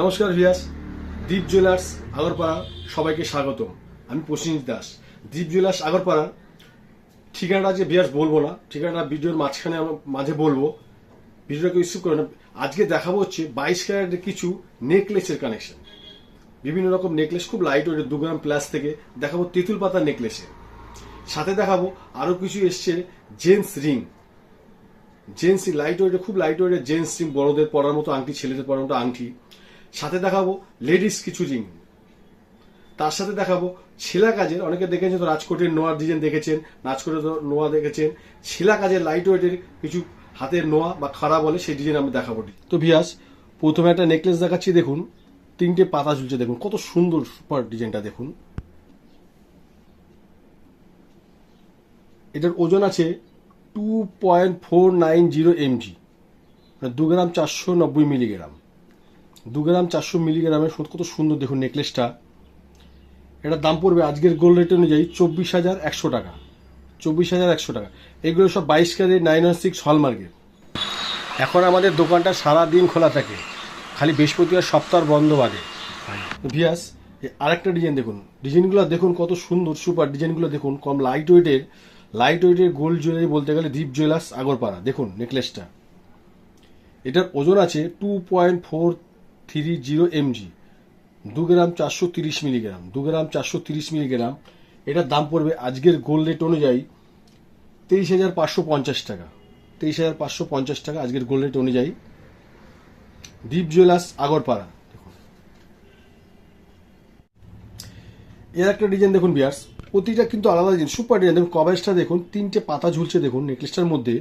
নমস্কার ভিয়াস। দীপ জুয়েলার্স আগরপাড়া, সবাইকে স্বাগতম। আমি প্রসেনজিৎ দাস। দীপ জুয়েলার্স আগরপাড়া, ঠিকানাটা যে ভিয়াস বলব না, ঠিকানাটা ভিডিওর মাঝখানে আমরা মাঝে বলব। ভিডিওটাকে ইস্যু করে না আজকে দেখাবো হচ্ছে বাইশ ক্যারেটের কিছু নেকলেসের কানেকশন বিভিন্ন রকম নেকলেস, খুব লাইট ওয়েটের দু গ্রাম প্লাস থেকে। দেখাবো তেঁতুল পাতার নেকলেসে সাথে দেখাবো আরও কিছু এসছে জেন্টস রিং। জেন্টস লাইট ওয়েটে খুব লাইট ওয়েটের জেন্টস রিং, বড়দের পরার মতো আংটি, ছেলেদের পরার মতো আংটি। সাথে দেখাবো লেডিস কিছু রিং তার সাথে দেখাবো ছেলা কাজের, অনেকে দেখেছেন তো রাজকোটের নোয়া ডিজাইন দেখেছেন, রাজকোটের নোয়া দেখেছেন, ছেলা কাজের লাইট ওয়েটের কিছু হাতের নোয়া বা খাড়া বলে সেই ডিজাইন আমি দেখাবো। তো ভিয়াস, প্রথমে একটা নেকলেস দেখাচ্ছি, দেখুন, তিনটে পাতা ঝুলছে, দেখুন, কত সুন্দর সুপার ডিজাইনটা, দেখুন। এটার ওজন আছে two point four nine zero mg দু গ্রাম চারশো নব্বই মিলিগ্রাম। দু গ্রাম চারশো মিলিগ্রামের সত্যি কত সুন্দর দেখুন নেকলেসটা। এটার দাম পড়বে আজকের গোল্ড রেট অনুযায়ী চব্বিশ হাজার একশো টাকা। চব্বিশ হাজার একশো টাকা। এগুলো সব বাইশ ক্যারেট নাইন ওয়ান সিক্স হলমার্কের এখন আমাদের দোকানটা সারা দিন খোলা থাকে। খালি বৃহস্পতিবার সপ্তাহ বন্ধ বাদে। ভিয়াস আরেকটা ডিজাইন দেখুন। ডিজাইনগুলো দেখুন কত সুন্দর সুপার ডিজাইনগুলো দেখুন। কম লাইট ওয়েটের লাইট ওয়েটের গোল্ড জুয়েলারি বলতে গেলে দীপ জুয়েলার্স আগরপাড়া দেখুন নেকলেসটা। এটার ওজন আছে two point four three zero mg দু গ্রাম চারশো তিরিশ মিলিগ্রাম, দু গ্রাম চারশো তিরিশ মিলিগ্রাম, এটার দাম পড়বে আজকের গোল্ড রেট অনুযায়ী তেইশ হাজার পাঁচশো পঞ্চাশ টাকা, তেইশ হাজার পাঁচশো পঞ্চাশ টাকা আজকের গোল্ড রেট অনুযায়ী। দীপ জুয়েলার্স আগরপাড়া, দেখুন। এর একটা ডিজাইন দেখুন বিয়ার্স, প্রতিটা কিন্তু আলাদা ডিজাইন সুপার ডিজাইন দেখুন কভারেজটা দেখুন, তিনটে পাতা ঝুলছে দেখুন নেকলেসটার মধ্যে।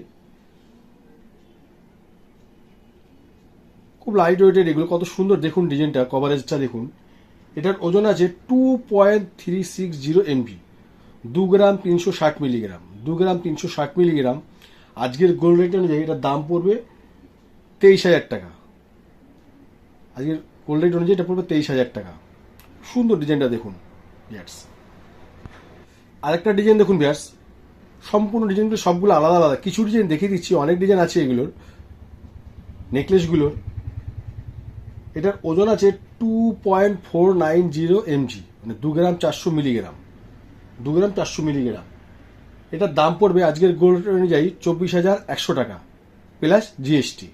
খুব লাইট ওয়েটের এগুলো, কত সুন্দর দেখুন ডিজাইনটা কভারেজটা দেখুন। এটার ওজন আছে two point three six zero MB দু গ্রাম তিনশো ষাট মিলিগ্রাম দু গ্রাম তিনশো ষাট মিলিগ্রাম আজকের গোল্ড রেট অনুযায়ী এটার দাম পড়বে তেইশ হাজার টাকা। আজকের গোল্ড রেট অনুযায়ী এটা পড়বে তেইশ হাজার টাকা। সুন্দর ডিজাইনটা দেখুন, বিয়ার্স। আরেকটা ডিজাইন দেখুন, বিয়ার্স। সম্পূর্ণ ডিজাইনগুলো সবগুলো আলাদা আলাদা। কিছু ডিজাইন দেখিয়ে দিচ্ছি, অনেক ডিজাইন আছে এগুলোর নেকলেসগুলোর এটার ওজন আছে two point four nine zero mg মানে দু গ্রাম চারশো মিলিগ্রাম। দু গ্রাম চারশো মিলিগ্রাম। এটার দাম পড়বে আজকের গোল্ড অনুযায়ী চব্বিশ হাজার একশো টাকা প্লাস জিএসটি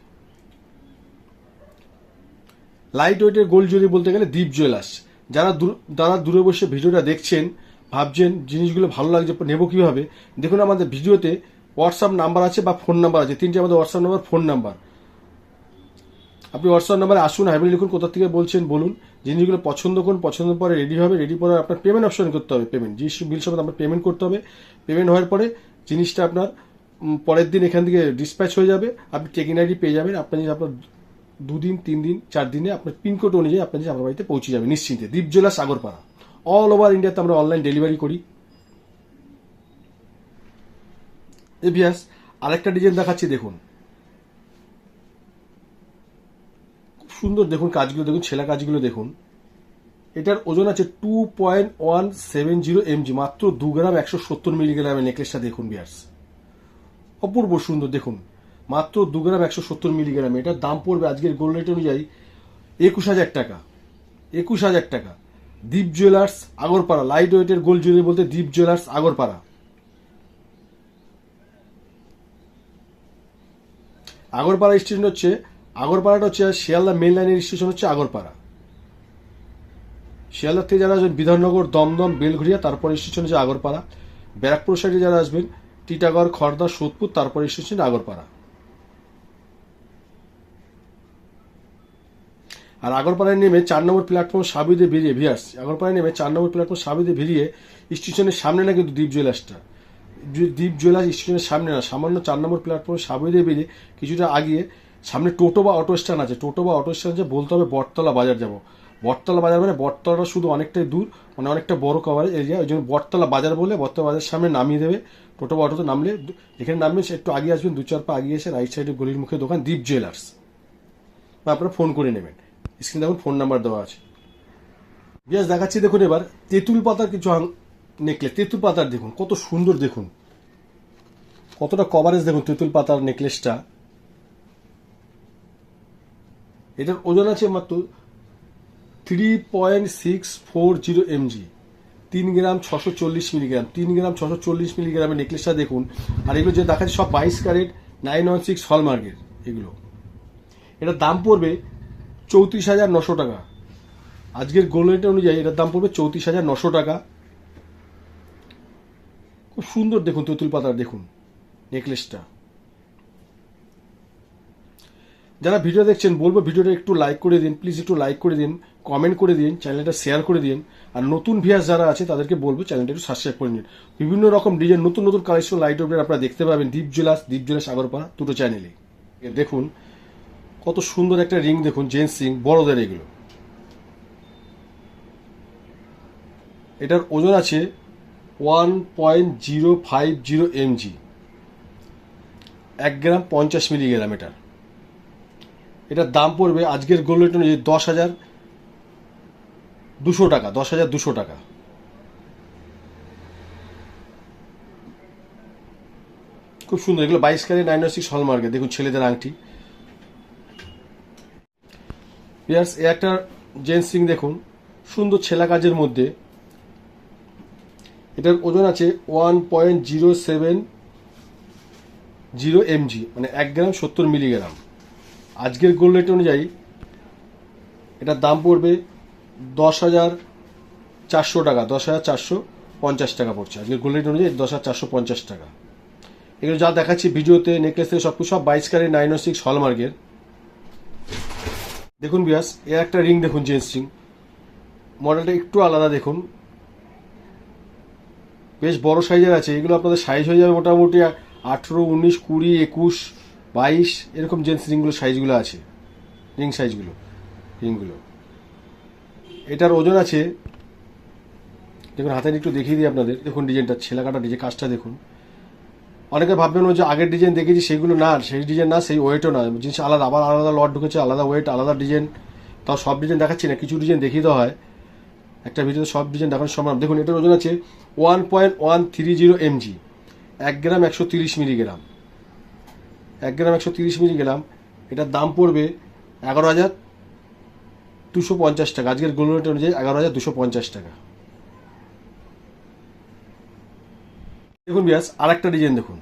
লাইট ওয়েটের গোল্ড জুয়েলারি বলতে গেলে দীপ জুয়েলার্স যারা যারা দূরে বসে ভিডিওটা দেখছেন, ভাবছেন জিনিসগুলো ভালো লাগছে, নেব কীভাবে, দেখুন আমাদের ভিডিওতে হোয়াটসঅ্যাপ নাম্বার আছে বা ফোন নাম্বার আছে, তিনটে আমাদের হোয়াটসঅ্যাপ নাম্বার ফোন নাম্বার আপনি হোয়াটসঅ্যাপ নাম্বারে আসুন হাইবেল লিখুন কোথা থেকে বলছেন, বলুন। জিনিসগুলো পছন্দ করুন, পছন্দ পরে রেডি হবে রেডি পরে আপনার পেমেন্ট অপশন করতে হবে পেমেন্ট জিএসটি বিল সমেত আপনার পেমেন্ট করতে হবে। পেমেন্ট হওয়ার পরে জিনিসটা আপনার পরের দিন এখান থেকে ডিসপ্যাচ হয়ে যাবে। আপনি চেকিং আইডি পেয়ে যাবেন, আপনার জিনিস আপনার দুদিন তিন দিন চার দিনে আপনার পিনকোড অনুযায়ী আপনার জিনিস আপনার বাড়িতে পৌঁছে যাবে নিশ্চিন্তে। দ্বীপ জেলা সাগরপাড়া অল ওভার ইন্ডিয়াতে আমরা অনলাইন ডেলিভারি করি। এভিয়াস আরেকটা ডিজাইন দেখাচ্ছি, দেখুন খুব সুন্দর দেখুন কাজগুলো, দেখুন ছেলা কাজগুলো দেখুন। এটার ওজন আছে two point one seven zero mg মাত্র দু গ্রাম একশো সত্তর মিলিগ্রামের নেকলেসটা দেখুন বিয়ার্স। অপূর্ব সুন্দর, দেখুন। মাত্র দু গ্রাম একশো সত্তর মিলিগ্রাম, এটার দাম পড়বে আজকের গোল্ড রেট অনুযায়ী একুশ হাজার টাকা। একুশ হাজার টাকা। দীপ জুয়েলার্স, আগরপাড়া। লাইট ওয়েটের গোল্ড জুয়েলারি বলতে দীপ জুয়েলার্স, আগরপাড়া। আগরপাড়া স্টেশন হচ্ছে আগরপাড়াটা হচ্ছে শিয়ালদা মেন লাইনের স্টেশন হচ্ছে আগরপাড়া। শিয়ালদা থেকে যারা আসবেন, বিধাননগর, দমদম বেলঘরিয়া তারপর স্টেশন হচ্ছে আগরপাড়া। ব্যারাকপুর সাইডে যারা আসবেন, টিটাগড় খড়দা সোদপুর, তারপর স্টেশন আগরপাড়া। আর আগরপাড়ায় নেমে চার নম্বর প্ল্যাটফর্ম সাবিদে বেরিয়ে ভিয়ার্স আগরপাড়ায় নেমে চার নম্বর প্ল্যাটফর্ম সাবিদে বেরিয়ে স্টেশনের সামনে না কিন্তু দ্বীপ জুয়েলার্সটা দ্বীপ জুয়েলার্স স্টেশনের সামনে না, সামান্য চার নম্বর প্ল্যাটফর্ম সাবিদে বেরিয়ে কিছুটা আগিয়ে সামনে টোটো বা অটো স্ট্যান্ড আছে। টোটো বা অটো স্ট্যান্ড যে বলতে হবে, বটতলা বাজার যাব। বটতলা বাজার মানে বটতলাটা শুধু অনেকটাই দূর মানে অনেকটা বড় কভারেজ এরিয়া ওই জন্য বটতলা বাজার বলে বটতলা বাজারের সামনে নামিয়ে দেবে। টোটো বা অটোতে নামলে যেখানে নামবে একটু আগে আসবেন, দু চার পা আগিয়ে এসে রাইট সাইডে গলির মুখে দোকান দীপ জুয়েলার্স বা আপনারা ফোন করে নেবেন। স্ক্রিনে দেখুন ফোন নাম্বার দেওয়া আছে। বিয়াস দেখাচ্ছি, দেখুন এবার। তেঁতুল পাতার কিছু নেকলেস তেঁতুল পাতার দেখুন, কত সুন্দর দেখুন। কতটা কভারেজ দেখুন তেঁতুল পাতার নেকলেসটা এটার ওজন আছে মাত্র three point six four zero mg তিন গ্রাম ছশো চল্লিশ মিলিগ্রাম। তিন গ্রাম ছশো চল্লিশ মিলিগ্রামের নেকলেসটা দেখুন। আর এগুলো যে দেখাচ্ছে সব বাইশ ক্যারেট নাইন ওয়ান সিক্স হলমার্কের এগুলো। এটার দাম পড়বে চৌত্রিশ হাজার নশো টাকা। আজকের গোল্ড রেট অনুযায়ী এটার দাম পড়বে চৌত্রিশ হাজার নশো টাকা। খুব সুন্দর দেখুন তেঁতুল পাতার, দেখুন, নেকলেসটা। যারা ভিডিও দেখছেন, বলব ভিডিওটা একটু লাইক করে দিন প্লিজ একটু লাইক করে দিন কমেন্ট করে দিন চ্যানেলটা শেয়ার করে দিন। আর নতুন ভিয়াস যারা আছে, তাদেরকে বলব চ্যানেলটা একটু সাবস্ক্রাইব করে নিন। বিভিন্ন রকম ডিজাইন নতুন নতুন কালেকশন লাইট ওপরে আপনারা দেখতে পাবেন। দীপ জুয়েলার্স দীপ জুয়েলার্স আগরপাড়া দুটো চ্যানেলে দেখুন, কত সুন্দর একটা রিং দেখুন জেন্টস রিং বড়দের এগুলো। এটার ওজন আছে one point zero five zero mg এক গ্রাম পঞ্চাশ মিলিগ্রাম এটার। এটার দাম পড়বে আজকের গোল্ড রেট অনুযায়ী দশ হাজার দুশো টাকা, দশ হাজার দুশো টাকা। খুব সুন্দর, এগুলো বাইশ ক্যারেট নাইন সিক্স হলমার্কে দেখুন ছেলেদের আংটি। পিয়ার্স এ একটা জেন্টস রিং দেখুন, সুন্দর ছেলা কাজের মধ্যে। এটার ওজন আছে one point zero seven zero mg মানে এক গ্রাম সত্তর মিলিগ্রাম আজকের গোল্ড রেট অনুযায়ী এটার দাম পড়বে দশ হাজার চারশো টাকা, দশ হাজার চারশো পঞ্চাশ টাকা পড়ছে। আজকের গোল্ড রেট অনুযায়ী দশ হাজার চারশো পঞ্চাশ টাকা। এগুলো যা দেখাচ্ছি ভিডিওতে নেকলেস সব কিছু সব বাইশ ক্যারেট, নাইন ও সিক্স হলমার্কের দেখুন বিয়াস এ একটা রিং দেখুন জেন্স রিং মডেলটা একটু আলাদা দেখুন। বেশ বড় সাইজের আছে। এগুলো আপনাদের সাইজ হয়ে যাবে মোটামুটি আঠেরো, উনিশ, কুড়ি, একুশ। বাইশ, এরকম জেন্টস রিংগুলো সাইজগুলো আছে। রিং সাইজগুলো রিংগুলো এটার ওজন আছে, দেখুন হাতে একটু দেখিয়ে দিই আপনাদের। দেখুন ডিজাইনটা ছেলা কাটা ডিজাইন কাজটা দেখুন। অনেকে ভাববেন যে আগের ডিজাইন দেখেছি, সেগুলো না, সেই ডিজাইন না, সেই ওয়েটও না জিনিস আলাদা, আবার আলাদা লট ঢুকেছে, আলাদা ওয়েট আলাদা ডিজাইন তাও সব ডিজাইন দেখাচ্ছি না, কিছু ডিজাইন দেখিয়ে দেওয়া হয়। একটা ভিডিওতে সব ডিজাইন দেখানো সম্ভব দেখুন, এটার ওজন আছে one point one three zero mg এক গ্রাম একশো তিরিশ মিলিগ্রাম। এক গ্রাম একশো তিরিশ মিলিগ্রাম এটার দাম পড়বে এগারো হাজার দুশো পঞ্চাশ টাকা। আজকের গোল্ড রেট অনুযায়ী এগারো হাজার দুশো পঞ্চাশ টাকা। দেখুন বিয়াস আর একটা ডিজাইন দেখুন।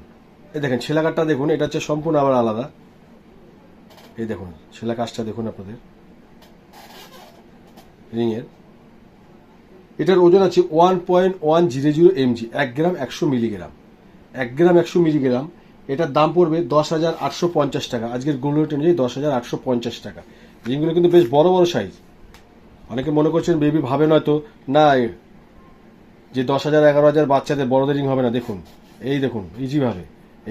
এই দেখেন ছেলা কাঠটা দেখুন, এটা হচ্ছে সম্পূর্ণ আবার আলাদা। এই দেখুন, ছেলা কাজটা দেখুন আপনাদের। রিংয়ের এটার ওজন আছে one point one zero zero mg এক গ্রাম একশো মিলিগ্রাম এক গ্রাম একশো মিলিগ্রাম এটার দাম পড়বে দশ হাজার আটশো পঞ্চাশ টাকা। আজকের গোল্ড রেট অনুযায়ী দশ হাজার আটশো পঞ্চাশ টাকা। রিংগুলো কিন্তু বেশ বড় বড় সাইজ অনেকে মনে করছেন বেবি ভাবে নয়তো। না যে দশ হাজার এগারো হাজার বাচ্চাদের বড়দের রিং হবে না, দেখুন। এই দেখুন ইজিভাবে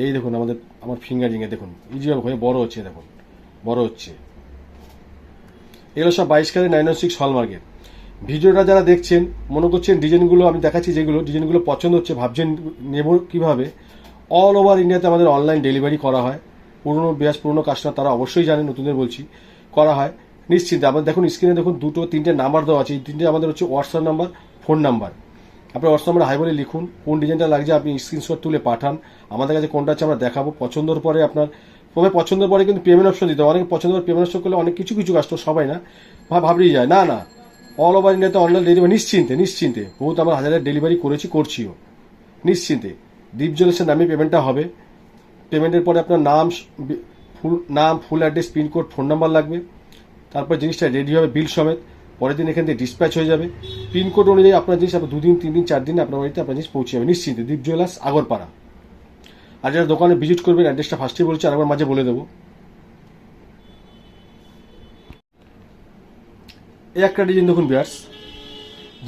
এই দেখুন, আমাদের, আমার ফিঙ্গার রিংয়ে দেখুন। ইজিভাবে হয়ে বড় হচ্ছে, দেখুন। বড় হচ্ছে। এগুলো সব বাইশ ক্যারেট নাইন সিক্স হলমার্কের ভিডিওটা যারা দেখছেন, মনে করছেন ডিজাইনগুলো আমি দেখাচ্ছি যেগুলো ডিজাইনগুলো পছন্দ হচ্ছে, ভাবছেন নেব কীভাবে অল ওভার ইন্ডিয়াতে আমাদের অনলাইন ডেলিভারি করা হয়। পুরনো ব্যাস পুরনো কাস্টমার তারা অবশ্যই জানেন, নতুনদের বলছি, করা হয়। নিশ্চিন্তে আমাদের, দেখুন স্ক্রিনে দেখুন দুটো, তিনটে নাম্বার দেওয়া আছে। এই তিনটে আমাদের হচ্ছে হোয়াটসঅ্যাপ নাম্বার ফোন নাম্বার আপনার হোয়াটসঅ্যাপ নাম্বার হাই বলে লিখুন, কোন ডিজাইনটা লাগছে আপনি স্ক্রিনশট তুলে পাঠান। আমাদের কাছে কোনটা আছে আমরা দেখাবো। পছন্দের পরে আপনার প্রথমে পছন্দের পরে কিন্তু পেমেন্ট অপশন দিতে হবে। অনেক পছন্দের পরে পেমেন্ট অপশন করলে অনেক কিছু কিছু কাস্টমার সবাই না ভাব ভাবলেই যায়। না না অল ওভার ইন্ডিয়াতে অনলাইন ডেলিভারি নিশ্চিন্তে নিশ্চিন্তে। বহুত আমরা হাজারের ডেলিভারি করেছি, করছিও। নিশ্চিন্তে। দীপ জলের নামে পেমেন্টটা হবে। পেমেন্টের পরে আপনার নাম ফুল নাম full address pin code phone number লাগবে। তারপর জিনিসটা রেডি হবে বিল সমেত। পরের দিন এখান থেকে ডিসপ্যাচ হয়ে যাবে। পিনকোড অনুযায়ী আপনার জিনিস আপনার দুদিন তিন দিন চার দিন আপনার বাড়িতে আপনার জিনিস পৌঁছে যাবে। নিশ্চিন্তে। দীপ জুয়েলার্স আগরপাড়া। আর যারা দোকানে ভিজিট করবেন অ্যাড্রেসটা ফার্স্টে বলছি, আরেকবার মাঝে বলে দেবো। এই একটা ডিজাইন দেখুন বিয়ার্স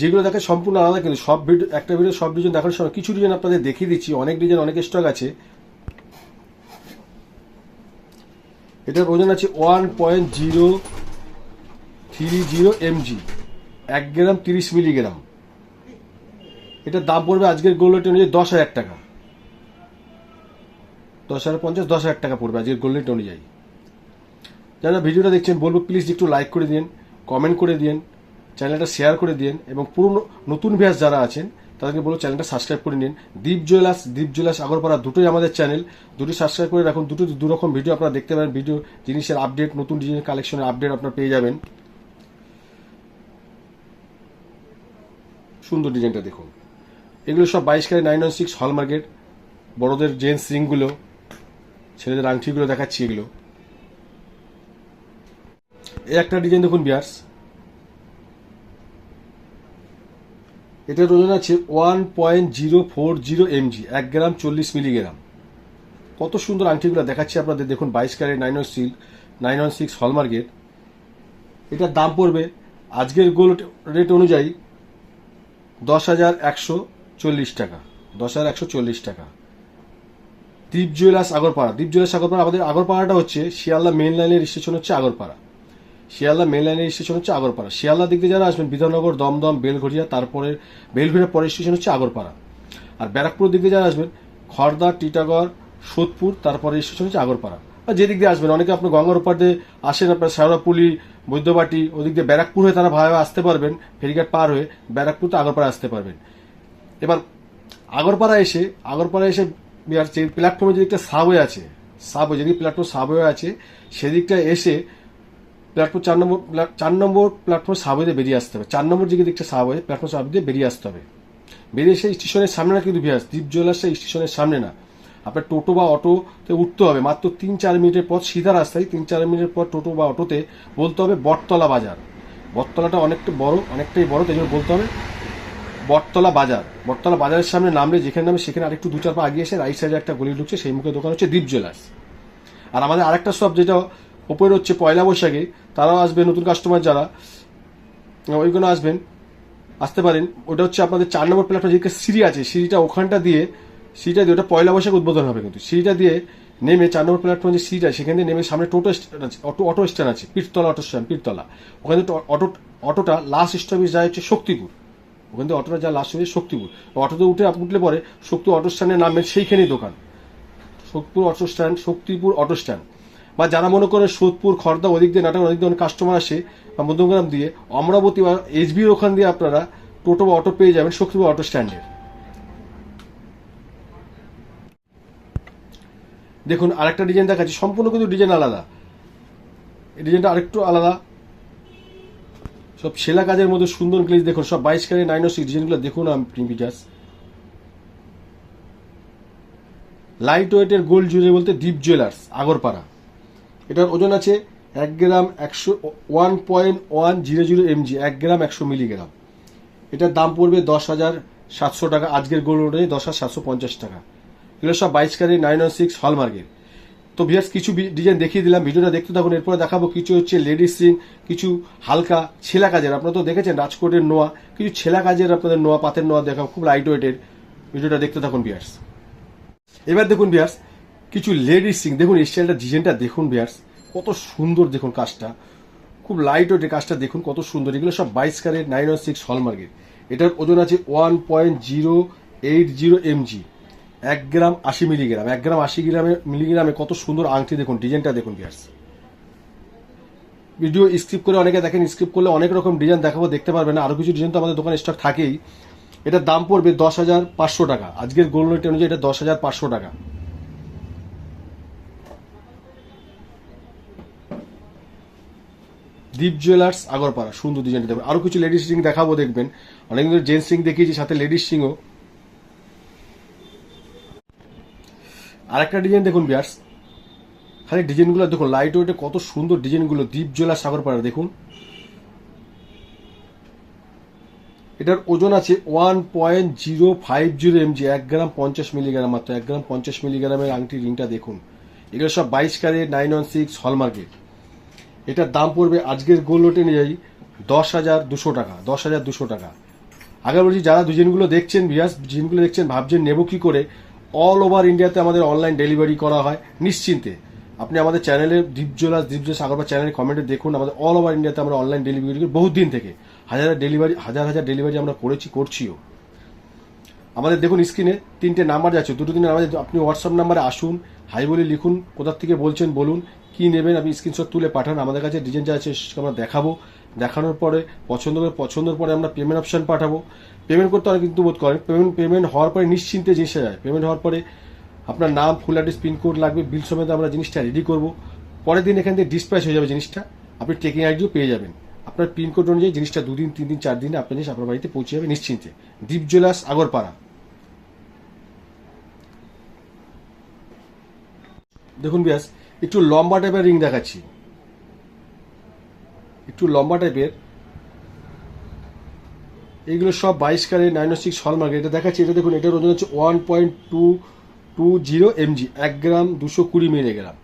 যেগুলো দেখে সম্পূর্ণ আলাদা, কিন্তু সব ভিডিও, একটা ভিডিও, সব ডিজাইন দেখার সময় কিছু ডিজাইন আপনাদের দেখিয়ে দিচ্ছি, অনেক ডিজাইন, অনেক স্টক আছে। এটার ওজন আছে one point zero three zero MG এক গ্রাম তিরিশ মিলিগ্রাম। এটার দাম পড়বে আজকের গোল্ড রেট অনুযায়ী দশ হাজার টাকা। দশ হাজার পঞ্চাশ, দশ হাজার টাকা পড়বে আজকের গোল্ড রেট অনুযায়ী। যারা ভিডিওটা দেখছেন, বলব প্লিজ একটু লাইক করে দিন কমেন্ট করে দিন। চ্যানেলটা শেয়ার করে দিন এবং পুরনো, নতুন ভিয়াস যারা আছেন, তাদেরকে বলব চ্যানেলটা সাবস্ক্রাইব করে নিন। দীপ জুয়েলার্স দীপ জুয়েলার্স আগরপাড়া দুটোই আমাদের চ্যানেল দুটি সাবস্ক্রাইব করে রাখুন। দুটো, দু রকম ভিডিও আপনারা দেখতে পারেন ভিডিও জিনিসের আপডেট নতুন ডিজাইনের কালেকশনের আপডেট আপনারা পেয়ে যাবেন। সুন্দর ডিজাইনটা দেখুন। এগুলো সব বাইশ carat nine one six hallmarked বড়দের জেন্টস রিংগুলো ছেলেদের আংটিগুলো দেখাচ্ছি এগুলো। এই একটা ডিজাইন দেখুন বিয়ার্স। এটার ওজন আছে one point zero four zero MG এক গ্রাম চল্লিশ মিলিগ্রাম। কত সুন্দর আংটিগুলো দেখাচ্ছি আপনাদের। দেখুন, বাইশ carat nine one six nine one six hallmarked এটার দাম পড়বে আজকের গোল্ড রেট অনুযায়ী দশ হাজার একশো চল্লিশ টাকা, দশ হাজার একশো চল্লিশ টাকা। দ্বীপ জুয়েলার্স আগরপাড়া। দ্বীপ জুয়েলার্স আগরপাড়া, আমাদের আগরপাড়াটা হচ্ছে শিয়ালদা মেন লাইনের স্টেশন হচ্ছে আগরপাড়া। শিয়ালদা মেন লাইনের স্টেশন হচ্ছে আগরপাড়া। শিয়ালদা দিক দিয়ে যারা আসবেন, বিধাননগর, দমদম, বেলঘরিয়া, তারপরে বেলঘরিয়া পরের স্টেশন হচ্ছে আগরপাড়া। আর ব্যারাকপুর দিক দিয়ে যারা আসবেন খড়দা টিটাগড়, সোদপুর, তারপরে স্টেশন হচ্ছে আগরপাড়া। আর যেদিক দিয়ে আসবেন, অনেকে আপনি গঙ্গার ওপার দিয়ে আসেন, আপনার শেওড়াপুলি বৈদ্যবাটি, ওদিক দিয়ে ব্যারাকপুর হয়ে তারা ভাবে আসতে পারবেন, ফেরিঘাট পার হয়ে ব্যারাকপুর তো আগরপাড়া আসতে পারবেন। এবার আগরপাড়া এসে আগরপাড়া এসে বিহার যে প্ল্যাটফর্মে যেদিকটা সাবওয়ে আছে সাবওয়ে যেদিকে প্ল্যাটফর্ম সাবওয়ে আছে সেদিকটা এসে প্ল্যাটফর্ম চার নম্বর চার নম্বর প্ল্যাটফর্ম সাবওয়েতে বেরিয়ে আসতে হবে। চার নম্বর যে দিকটা সাবওয়ে প্ল্যাটফর্ম সাবওয়ে দিয়ে বেরিয়ে আসতে হবে। বেরিয়ে এসে স্টেশনের সামনে না কিন্তু বিহার দ্বীপ জুয়েলার্সের স্টেশনের সামনে না। আপনার টোটো বা অটোতে উঠতে হবে। মাত্র তিন চার মিনিটের পর সিধা রাস্তায় তিন চার মিনিটের পর টোটো বা অটোতে বলতে হবে বটতলা বাজার। বটতলাটা অনেকটা বড়, অনেকটাই বড়, তাই জন্য বলতে হবে বটতলা বাজার। বটতলা বাজারের সামনে নামলে যেখানে নামে সেখানে আরেকটু দু চার পা আগিয়ে এসে রাইট সাইডে একটা গলি ঢুকছে, সেই মুখে দোকান হচ্ছে দ্বীপ জুয়েলার্স। আর আমাদের আরেকটা শপ যেটা ওপরে হচ্ছে পয়লা বৈশাখে তারাও আসবে নতুন কাস্টমার যারা ওইগুলো আসবেন, আসতে পারেন। ওটা হচ্ছে আপনাদের চার নম্বর প্ল্যাটফর্ম যেদিকে সিঁড়ি আছে, সিঁড়িটা ওখানটা দিয়ে, সিঁড়িটা দিয়ে ওটা পয়লা বৈশাখ উদ্বোধন হবে কিন্তু। সিঁড়িটা দিয়ে নেমে চার নম্বর প্ল্যাটফর্ম যে সিঁড়িটা, সেখান দিয়ে নেমে সামনে টোটো স্ট্যান্ড আছে, অটো অটো স্ট্যান্ড আছে, পীরতলা অটো স্ট্যান্ড পীরতলা। ওখানে অটো, অটোটা লাস্ট স্টপেজ যায় হচ্ছে শক্তিপুর। ওখান থেকে অটোটা যা লাস্ট স্টপেজ শক্তিপুর। অটোতে উঠে উঠলে পরে শক্তি অটো স্ট্যান্ডে নামবেন সেইখানেই দোকান। Shaktipur auto stand Shaktipur auto stand বা যারা মনে করে সোদপুর, খর্দা ওদিক দিয়ে নাটক, ওদিক দিয়ে কাস্টমার আসে বা মধ্যমগ্রাম দিয়ে, অমরাবতী বা এসবির ওখান দিয়ে আপনারা টোটো বা অটো পেয়ে যাবেন শক্তিপুর অটো স্ট্যান্ডে দেখুন, আরেকটা ডিজাইন দেখাচ্ছি। সম্পূর্ণ কিন্তু ডিজাইন আলাদা। এই ডিজাইনটা আরেকটু আলাদা। সব সেলা কাজের মধ্যে সুন্দর গ্লেজ দেখুন। সব বাইশ ক্যারেট নাইন ও সিক্স ডিজাইনগুলো দেখুন প্রিমি জাস্ট লাইট ওয়েটের গোল্ড জুয়েলারি বলতে দীপ জুয়েলার্স আগরপাড়া। এটার ওজন আছে এক গ্রাম একশো one point one zero zero MG, এক গ্রাম একশো মিলিগ্রাম। এটার দাম পড়বে দশ হাজার সাতশো টাকা, আজকের গোল্ড অনুযায়ী দশ হাজার সাতশো পঞ্চাশ টাকা। এগুলো সব বাইশ কারি নাইন ওয়ান সিক্স, হলমার্কের। তো ভিয়ার্স কিছু ডিজাইন দেখিয়ে দিলাম, ভিডিওটা দেখতে থাকুন, এরপরে দেখাবো কিছু হচ্ছে লেডিস রিং, কিছু হালকা ছেলা কাজের। আপনারা তো দেখেছেন রাজকোটের নোয়া, কিছু ছেলা কাজের আপনাদের নোয়া, পাতের নোয়া দেখাবো, খুব লাইট ওয়েটের ভিডিওটা দেখতে থাকুন ভিয়ার্স এবার দেখুন বিয়ার্স কিছু লেডিস সিং দেখুন স্টাইলটা ডিজাইনটা দেখুন বিয়ার্স কত সুন্দর দেখুন কাজটা। খুব লাইট ওয়েটের কাজটা দেখুন, কত সুন্দর। এগুলো সব বাইশ ক্যারেট নাইন ওয়ান সিক্স হলমার্কের এটার ওজন আছে one point zero eight zero mg এক গ্রাম আশি মিলিগ্রাম এক গ্রাম আশি গ্রামে মিলিগ্রামে কত সুন্দর আংটি দেখুন ডিজাইনটা দেখুন বিয়ার্স ভিডিও স্ক্রিপ করে অনেকে দেখেন স্ক্রিপ করলে অনেক রকম ডিজাইন দেখাবো, দেখতে পারবেন না। আরও কিছু ডিজাইন তো আমাদের দোকানে স্টক থাকেই। এটার দাম পড়বে দশ হাজার পাঁচশো টাকা। আজকের গোল্ড রেট অনুযায়ী এটা দশ হাজার পাঁচশো টাকা। দীপ জুয়েলার্স আগরপাড়া সুন্দর ডিজাইনটা দেখবেন আরও কিছু লেডিস রিং দেখাবো, দেখবেন। অনেক জেন্টস রিং দেখিয়েছি, সাথে লেডিস রিংও আরেকটা ডিজাইন দেখুন, বিয়ার্স। খালি ডিজাইনগুলো দেখুন লাইট ওয়েটে কত সুন্দর ডিজাইনগুলো দীপ জুয়েলার্স আগরপাড়া দেখুন। এটার ওজন আছে one point zero five zero MG এক গ্রাম পঞ্চাশ মিলিগ্রাম মাত্র, এক গ্রাম পঞ্চাশ মিলিগ্রামের আংটি রিংটা দেখুন। এগুলো সব বাইশ carat nine one six hallmarked এটার দাম পড়বে আজকের গোল্ড লোট অনুযায়ী দশ হাজার দুশো টাকা, দশ হাজার দুশো টাকা। আগে বলছি যারা ডিজাইনগুলো দেখছেন বিয়াস ডিজাইনগুলো দেখছেন, ভাবছেন নেব কি করে অল ওভার ইন্ডিয়াতে আমাদের অনলাইন ডেলিভারি করা হয় নিশ্চিন্তে। আপনি আমাদের চ্যানেলে দীপ জোলাস দীপ জোলাস আগরবার চ্যানেলে কমেন্টে দেখুন, আমাদের অল ওভার ইন্ডিয়াতে আমরা অনলাইন ডেলিভারি করি বহুত দিন থেকে। হাজার ডেলিভারি হাজার হাজার ডেলিভারি আমরা করেছি, করছিও। আমাদের দেখুন স্ক্রিনে তিনটে নাম্বার যাচ্ছে, দুটো দিনের আমাদের আপনি হোয়াটসঅ্যাপ নাম্বারে আসুন, হাই বলে লিখুন কোথার থেকে বলছেন বলুন, কি নেবেন আপনি স্ক্রিনশট তুলে পাঠান। আমাদের কাছে ডিজাইন যা আছে আমরা দেখাবো। দেখানোর পরে, পছন্দ করে পছন্দের পরে আমরা পেমেন্ট অপশন পাঠাবো। পেমেন্ট করতে অনেক কিন্তু বোধ করেন। পেমেন্ট পেমেন্ট হওয়ার পরে নিশ্চিন্তে জিনিসটা যায়। পেমেন্ট হওয়ার পরে আপনার নাম ফুল অ্যাড্রেস পিনকোড লাগবে বিল সমেত আমরা জিনিসটা রেডি করব। পরের দিন এখান থেকে ডিসপ্যাচ হয়ে যাবে জিনিসটা। আপনি টেকিং আইডিও পেয়ে যাবেন। আপনার পিনকোড অনুযায়ী জিনিসটা দুদিন তিন দিন চার দিনে আপনার জিনিস আপনার বাড়িতে পৌঁছে যাবে নিশ্চিন্তে। দ্বীপ জুয়েলার্স আগরপাড়া দেখুন বিয়াস, একটু লম্বা টাইপের রিং দেখাচ্ছি। একটু লম্বা টাইপের এইগুলো সব বাইশ কারে নাইন সিক্স হলমার্ক এটা দেখাচ্ছি, এটা দেখুন, এটার ওজন হচ্ছে one point two two zero MG এক গ্রাম দুশো কুড়ি মিলিগ্রাম।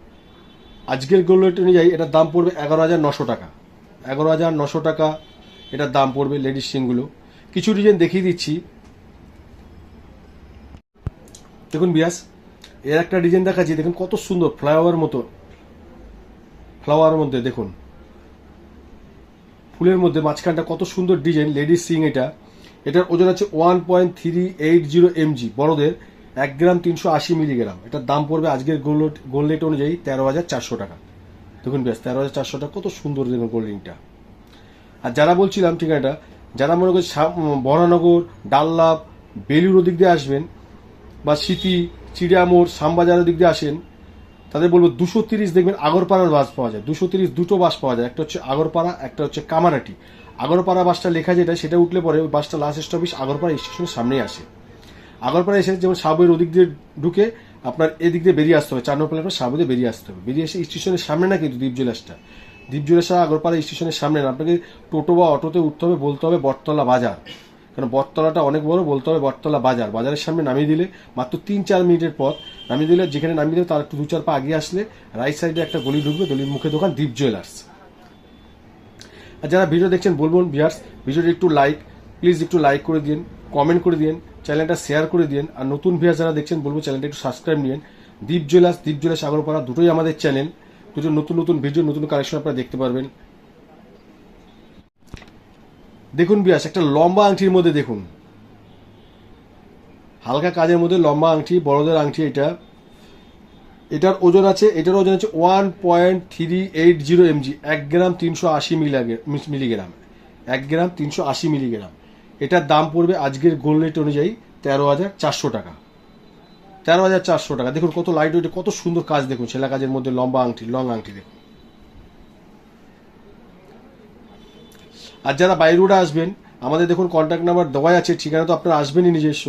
আজকের গোল্ড অনুযায়ী এটার দাম পড়বে এগারো হাজার নশো টাকা। এগারো হাজার নশো টাকা এটার দাম পড়বে লেডিস সিংগুলো কিছু ডিজাইন দেখিয়ে দিচ্ছি। দেখুন বিয়াস এর একটা ডিজাইন দেখাচ্ছি, দেখুন কত সুন্দর ফ্লাওয়ার মতো। ফ্লাওয়ার মধ্যে দেখুন। ফুলের মধ্যে মাঝখানটা কত সুন্দর ডিজাইন লেডিস সিং এটা। এটার ওজন আছে one point three eight zero mg বড়দের এক গ্রাম তিনশো আশি মিলিগ্রাম এটার দাম পড়বে আজকের গোল্ড গোল্ড রেট অনুযায়ী তেরো হাজার চারশো টাকা। দেখুন ব্যাস তেরো হাজার চারশো টাকা, কত সুন্দর দেখুন গোল্ড রিংটা আর যারা বলছিলাম ঠিকানাটা যারা মনে করছে বরানগর ডাল্লাভ বেলুর ওদিক দিয়ে আসবেন, বা সিটি চিড়িয়ামোড় শ্যামবাজারের দিক দিয়ে আসেন, তাদের বলব দুশো তিরিশ দেখবেন আগরপাড়ার বাস পাওয়া যায়। দুশো তিরিশ দুটো বাস পাওয়া যায়। একটা হচ্ছে আগরপাড়া, একটা হচ্ছে কামারাটি। আগরপাড়া বাসটা লেখা যেটা, সেটা উঠলে পরে ওই বাসটা লাস্ট স্টপেজ আগরপাড়া স্টেশনের সামনেই আসে। আগরপাড়া এসে যেমন সাবুয়ের ওদিক দিয়ে ঢুকে আপনার এদিক দিয়ে বেরিয়ে আসতে হবে। চার নম্বর প্ল্যাটফর্ম সাবু দিয়ে বেরিয়ে আসতে হবে। বেরিয়ে এসে স্টেশনের সামনে না কিন্তু দ্বীপ জুয়েলার্সটা। দ্বীপ জুয়েলার্সটা আগরপাড়া স্টেশনের সামনে না। আপনাকে টোটো বা অটোতে উঠতে হবে, বলতে হবে বটতলা বাজার। কারণ বটতলাটা অনেক বড় বলতে হবে বটতলা বাজার। বাজারের সামনে নামিয়ে দিলে মাত্র তিন চার মিনিটের পথ। নামিয়ে দিলে, যেখানে নামিয়ে দিলে, তার একটু দু চার পা আগে আসলে রাইট সাইডে একটা গলি ঢুকবে, গলির মুখে দোকান দ্বীপ জুয়েলার্স আর যারা ভিডিও দেখছেন বলবেন বিয়ার্স ভিডিওটি একটু লাইক প্লিজ একটু লাইক করে দিন কমেন্ট করে দিন চ্যানেলটা শেয়ার করে দিন আর নতুন ভিউয়ার যারা দেখছেন, বলব চ্যানেলটা একটু সাবস্ক্রাইব নিন দ্বীপ জুয়েলার্স দ্বীপ জুয়েলার্স আগরপাড়া দুটোই আমাদের চ্যানেল দুটো নতুন নতুন ভিডিও নতুন কালেকশন আপনারা দেখতে পারবেন। দেখুন বিয়াস, একটা লম্বা আংটির মধ্যে দেখুন। হালকা কাজের মধ্যে লম্বা আংটি, বড়দের আংটি এটা। এটার ওজন আছে, এটার ওজন আছে one point three eight zero MG এক গ্রাম তিনশো আশি মিলিগ্রাম। এক গ্রাম তিনশো আশি মিলিগ্রাম। এটার দাম পড়বে আজকের গোল্ড রেট অনুযায়ী তেরো হাজার চারশো টাকা। তেরো হাজার চারশো টাকা। দেখুন কত লাইট ওয়েটে কত সুন্দর কাজ দেখুন, ছেলা কাজের মধ্যে লম্বা আংটি লং আংটি দেখুন। আর যারা বাইরে রোডে আসবেন, আমাদের দেখুন কন্ট্যাক্ট নাম্বার দেওয়াই আছে, ঠিকানা তো আপনারা আসবেনই নিজস্ব।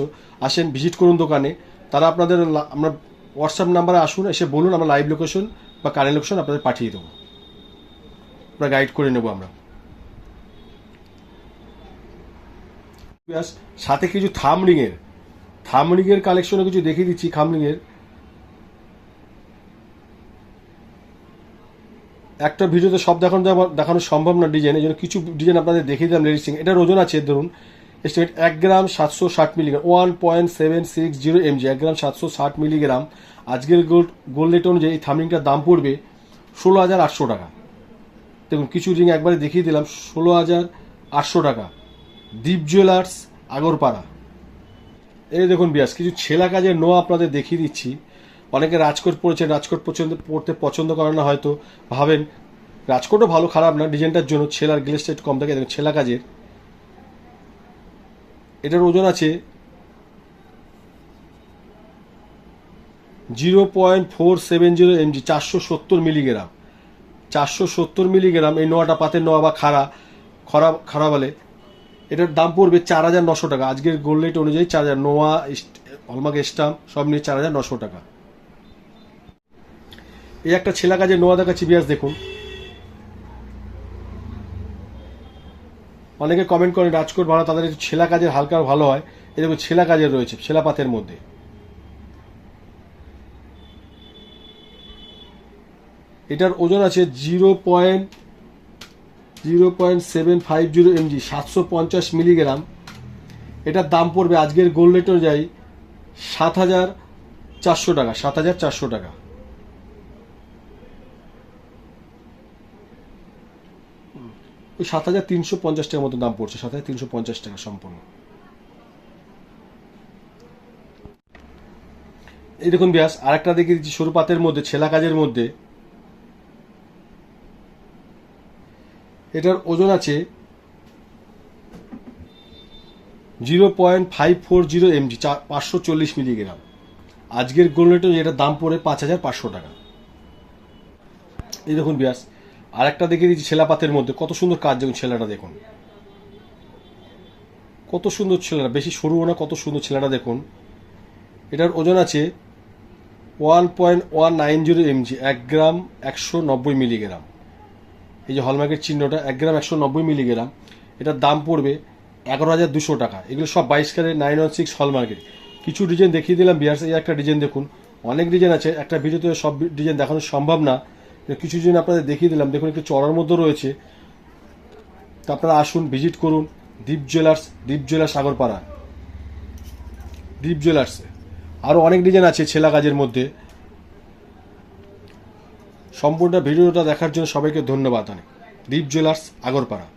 আসেন ভিজিট করুন দোকানে। তারা আপনাদের আমরা হোয়াটসঅ্যাপ নাম্বারে আসুন, এসে বলুন আমরা লাইভ লোকেশন বা কারেন্ট লোকেশন আপনাদের পাঠিয়ে দেবো। আমরা গাইড করে নেব আমরা। সাথে কিছু থামরিং এর থামরিং এর কালেকশনে কিছু দেখিয়ে দিচ্ছি খামরিং একটা ভিডিওতে সব দেখানো দেখানো সম্ভব না ডিজাইন, এই জন্য কিছু ডিজাইন আপনাদের দেখিয়ে দিলাম লেডিস এটার ওজন আছে, ধরুন এস্টিমেট এক গ্রাম সাতশো ষাট milligram one point seven six zero MG এক গ্রাম সাতশো ষাট মিলিগ্রাম আজকের গোল্ড গোল্ড রেট অনুযায়ী এই থামরিংটার দাম পড়বে ষোলো হাজার আটশো টাকা। দেখুন, কিছু রিং একবারে দেখিয়ে দিলাম, ষোলো হাজার আটশো টাকা। দ্বীপ জুয়েলার্স আগরপাড়া। এই দেখুন বিয়াস, কিছু ছেলা কাজের নোয়া আপনাদের দেখিয়ে দিচ্ছি। অনেকে রাজকোট পড়েছেন রাজকোট পছন্দ পড়তে পছন্দ করেন না হয়তো। ভাবেন, রাজকোটও ভালো, খারাপ না, ডিজাইনটার জন্য ছেলার গ্লেসটা একটু কম থাকে, দেখুন, ছেলা কাজের। এটার ওজন আছে zero point four seven zero MG, চারশো সত্তর মিলিগ্রাম। চারশো সত্তর মিলিগ্রাম এই নোয়াটা পাতের নোয়া বা খাড়া, খরা, খাড়া বলে। এটার দাম পড়বে চার হাজার নশো টাকা। আজকের গোল্ড রেট অনুযায়ী চার হাজার, নোয়া হলমার্ক, স্টাম্প, সব নিয়ে চার হাজার নশো টাকা। এই একটা ছেলা কাজের নোয়া দেখাচ্ছি বিয়াস দেখুন। অনেকে কমেন্ট করেন, রাজকোট ভালো, তাদের ছেলা কাজের হালকা ভালো হয়। দেখুন, ছেলা কাজের রয়েছে, ছেলা পাতের মধ্যে। এটার ওজন আছে zero point zero point seven five zero MG সাতশো পঞ্চাশ মিলিগ্রাম। এটার দাম পড়বে আজকের গোল্ড রেট অনুযায়ী সাত হাজার চারশো টাকা, সাত হাজার চারশো টাকা। ওই সাত হাজার তিনশো পঞ্চাশ টাকার মতো দাম পড়ছে, সাত হাজার তিনশো পঞ্চাশ টাকা সম্পূর্ণ। এই দেখুন ব্যাস, আরেকটা দেখে দিচ্ছি সরু পাতের মধ্যে, ছেলা কাজের মধ্যে, এটার ওজন আছে zero point five four zero MG পাঁচশো চল্লিশ মিলিগ্রাম। আজকের গোল্ড এটার দাম পড়ে পাঁচ হাজার পাঁচশো টাকা। এই দেখুন ব্যাস আর একটা দেখে দিচ্ছি ছেলাপাতের মধ্যে। কত সুন্দর কাজ দেখুন ছেলেটা দেখুন। কত সুন্দর ছেলেটা বেশি সরুও না, কত সুন্দর ছেলেটা দেখুন। এটার ওজন আছে one point one nine zero MG, এক গ্রাম একশো নব্বই মিলিগ্রাম। এই যে হলমার্কের চিহ্নটা, এক গ্রাম একশো নব্বই মিলিগ্রাম। এটার দাম পড়বে এগারো হাজার দুশো টাকা। এগুলো সব বাইশ ক্যারেট, নাইন ওয়ান সিক্স হলমার্কের। কিছু ডিজাইন দেখিয়ে দিলাম এই একটা ডিজাইন দেখুন। অনেক ডিজাইন আছে, একটা ভিডিওতে সব ডিজাইন দেখানো সম্ভব না। কিছু দিন আপনাদের দেখিয়ে দিলাম, দেখুন একটু চড়ার মধ্যে রয়েছে। তো আপনারা আসুন, ভিজিট করুন, দ্বীপ জুয়েলার্স দ্বীপ জুয়েলার্স সাগরপাড়া। দ্বীপ জুয়েলার্সে আরও অনেক ডিজাইন আছে ছেলা কাজের মধ্যে। সম্পূর্ণ ভিডিওটা দেখার জন্য সবাইকে ধন্যবাদ অনেক। দ্বীপ জুয়েলার্স আগরপাড়া